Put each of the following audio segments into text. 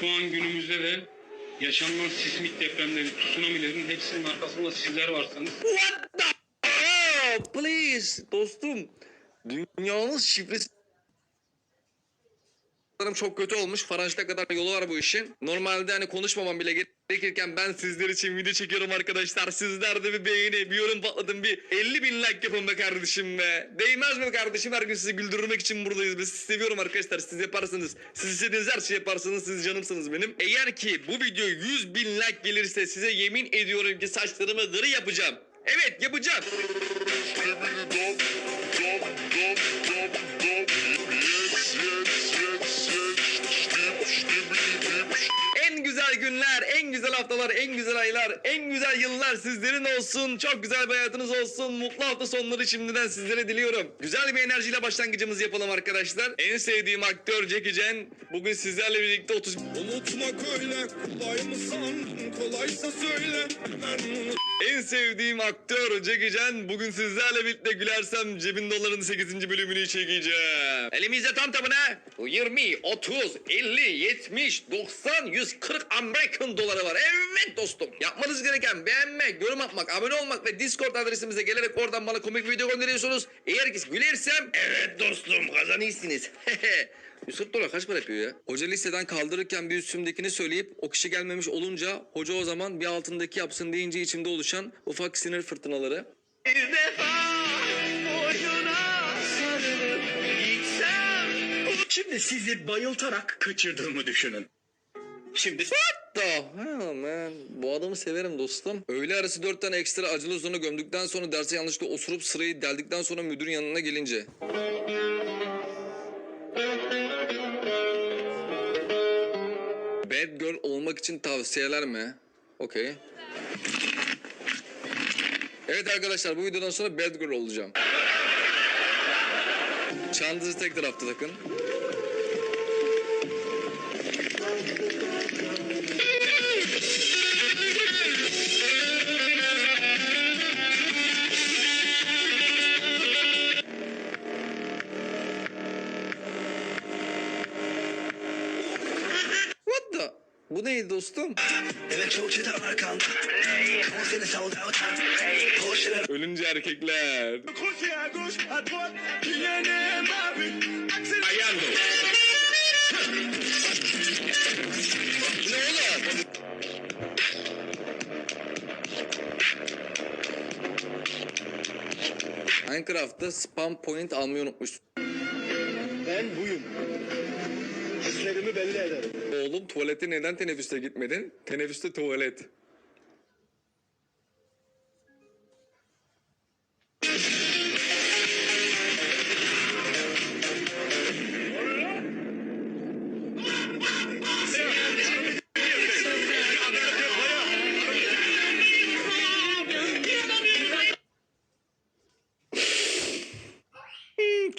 Şu an günümüzde de yaşanılan sismik depremlerin, tsunamilerin hepsinin arkasında sizler varsınız. Oh, please dostum. Dünyanın şifresi çok kötü olmuş. Faranjda kadar yolu var bu işin. Normalde hani konuşmamam bile gerekirken ben sizler için video çekiyorum arkadaşlar. Sizler de bir beğeni, bir yorum patladın bir 50 bin like yapın be kardeşim be. Değmez mi kardeşim? Her gün sizi güldürmek için buradayız. Biz sizi seviyorum arkadaşlar. Siz yaparsınız. Siz istediğiniz her şeyi yaparsınız. Siz canımsınız benim. Eğer ki bu video 100 bin like gelirse size yemin ediyorum ki saçlarımı gri yapacağım. Evet yapacağım. En güzel günler, en güzel haftalar, en güzel aylar, en güzel yıllar sizlerin olsun. Çok güzel bir hayatınız olsun. Mutlu hafta sonları şimdiden sizlere diliyorum. Güzel bir enerjiyle başlangıcımızı yapalım arkadaşlar. En sevdiğim aktör Jackie Chan. Bugün sizlerle birlikte 30... Unutmak öyle kolay mı sandın kolaysa söyle En sevdiğim aktör Jackie Chan. Bugün sizlerle birlikte gülersem cebin doların 8. bölümünü çekeceğim. Elimizde tam tamına 20, 30, 50, 70, 90, 140 Amerikan doları var. Evet dostum. Yapmanız gereken beğenmek, yorum atmak, abone olmak ve Discord adresimize gelerek oradan bana komik video gönderiyorsunuz. Eğer ki gülersem evet dostum kazanırsınız. 140 dolar kaç para yapıyor ya? Hoca listeden kaldırırken bir üstümdekini söyleyip o kişi gelmemiş olunca hoca o zaman bir altındaki yapsın deyince içimde oluşan ufak sinir fırtınaları. Bir defa boynuna sarılıp gitsem Şimdi sizi bayıltarak kaçırdığımı düşünün. Şimdi What the hell man? Bu adamı severim dostum. Öğle arası dört tane ekstra acılı uzunu gömdükten sonra derse yanlışlıkla osurup sırayı deldikten sonra müdürün yanına gelince. Bad girl olmak için tavsiyeler mi? Okey. Evet arkadaşlar bu videodan sonra bad girl olacağım. Çantanızı tek tarafta takın. Bu neydi dostum? Ölünce erkekler. Ayando. Minecraft'ta spam point almayı unutmuş. Ben buyum. Belli ederim. Oğlum tuvalete neden teneffüste gitmedin? Teneffüste tuvalet.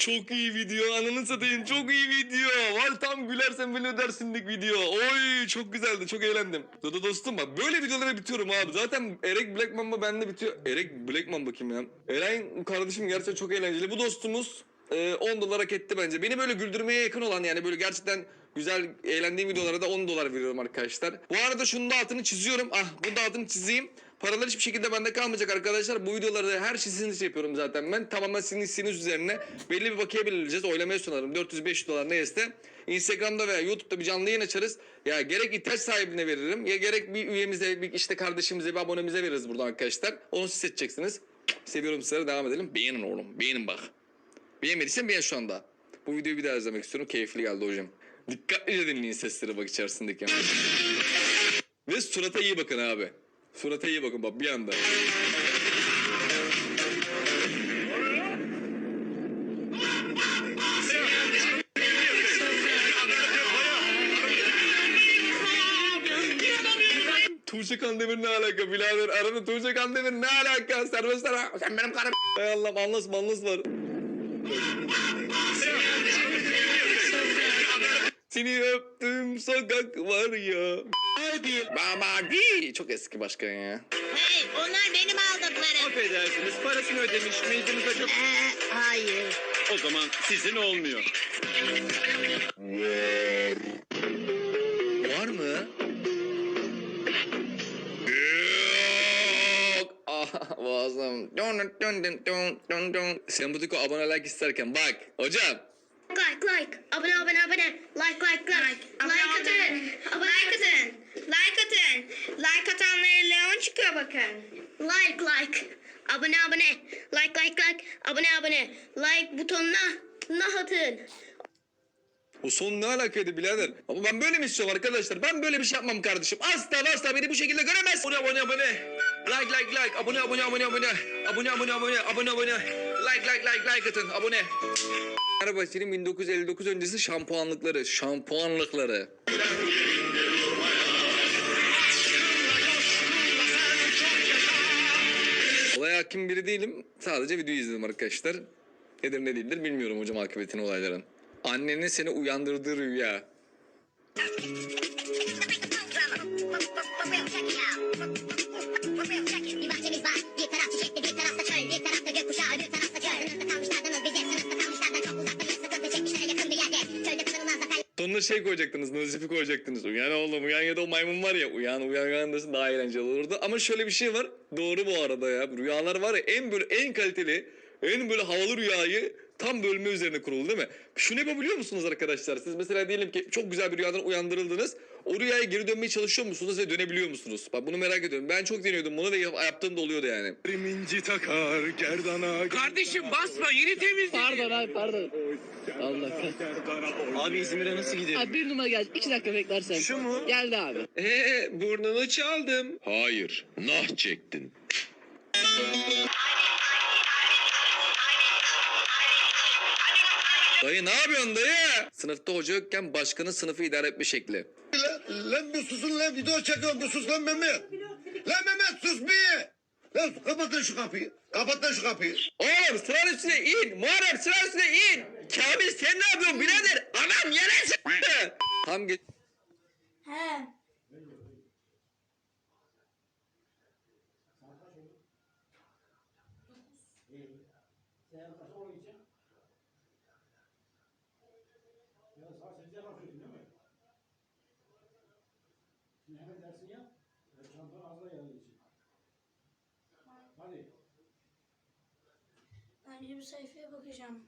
Çok iyi video ananı satayım çok iyi video. Var tam gülersen böyle ödersinlik video. Oy çok güzeldi çok eğlendim. Dodo dostum bak böyle videolara bitiyorum abi. Zaten Erek Black Mamba bende bitiyor. Erek Black Mamba kim ya? Eren kardeşim gerçekten çok eğlenceli. Bu dostumuz e, 10 dolar hak etti bence. Beni böyle güldürmeye yakın olan yani böyle gerçekten güzel eğlendiğim videolara da 10 dolar veriyorum arkadaşlar. Bu arada şunun da altını çiziyorum. Ah bunu da altını çizeyim. Paralar hiçbir şekilde bende kalmayacak arkadaşlar. Bu videoları her şeyi sizin için yapıyorum zaten ben. Tamamen sizin isteğiniz üzerine belli bir bakiye belirleyeceğiz. Oylamaya sunarım. 400-500 dolar neyse. Instagram'da veya YouTube'da bir canlı yayın açarız. Ya gerek ihtiyaç sahibine veririm ya gerek bir üyemize, bir işte kardeşimize, bir abonemize veririz buradan arkadaşlar. Onu siz seçeceksiniz. Seviyorum sizlere devam edelim. Beğenin oğlum. Beğenin bak. Beğenmediysen beğen şu anda. Bu videoyu bir daha izlemek istiyorum. Keyifli geldi hocam. Dikkatlice dinleyin sesleri bak içerisindeki. Ve surata iyi bakın abi. Surata iyi bakın bak bir anda. Tuğçe Kandemir ne alaka birader? Arada Tuğçe Kandemir ne alaka? Serbestler ha. Sen benim karım. Hay Allah anlas manlas var. Seni öptüm sokak var ya. Hadi. Baba Gi. Çok eski başkan ya. Hey onlar benim aldıklarım. Affedersiniz parasını ödemiş miydiniz acaba? Ee, hayır. O zaman sizin olmuyor. Var mı? Yok. Ah boğazım. Dun dun dun dun dun dun. Sempatiko abone like isterken bak hocam. Like like. Abone abone abone. Like like like. Like atın. Like atın. Like atın. Like atanlara Leon çıkıyor bakın. Like like. Abone abone. Like like like. Abone abone. Like butonuna nah atın. O son ne alakaydı birader? Ama ben böyle mi istiyorum arkadaşlar? Ben böyle bir şey yapmam kardeşim. Asla asla beni bu şekilde göremez. Abone abone abone. Like like like. Abone abone abone abone. Abone abone abone. Abone abone. Like like like like atın. Abone. Fenerbahçe'nin 1959 öncesi şampuanlıkları. Şampuanlıkları. Olaya hakim biri değilim. Sadece videoyu izledim arkadaşlar. Nedir ne değildir bilmiyorum hocam akıbetini olayların. Annenin seni uyandırdığı rüya. Şey koyacaktınız, nazifi koyacaktınız. Uyan oğlum, uyan ya da o maymun var ya, uyan uyan uyan desin daha eğlenceli olurdu. Ama şöyle bir şey var, doğru bu arada ya. Rüyalar var ya en böyle en kaliteli, en böyle havalı rüyayı tam bölme üzerine kurulu değil mi? Şunu yapabiliyor musunuz arkadaşlar? Siz mesela diyelim ki çok güzel bir rüyadan uyandırıldınız. O rüyaya geri dönmeye çalışıyor musunuz ve dönebiliyor musunuz? Bak bunu merak ediyorum. Ben çok deniyordum bunu ve yap- yaptığım da oluyordu yani. Minci takar gerdana Kardeşim basma yeni temizledim. Pardon abi pardon. Allah kahretsin. Abi İzmir'e nasıl gidelim? Abi bir numara geldi. İki dakika beklersen. Şu mu? Geldi abi. Ee burnunu çaldım. Hayır, nah çektin. Dayı ne yapıyorsun dayı? Sınıfta hoca yokken başkanın sınıfı idare etme şekli. Lan, lan bir susun lan video çekiyorum bir sus lan Mehmet. Lan Mehmet sus bir. Lan kapatın şu kapıyı. Kapatın şu kapıyı. Oğlum sıranın üstüne in. Muharrem sıranın üstüne in. Kamil sen ne yapıyorsun birader? Anam yere sıktı. Tam geç. Önce bir sayfaya bakacağım.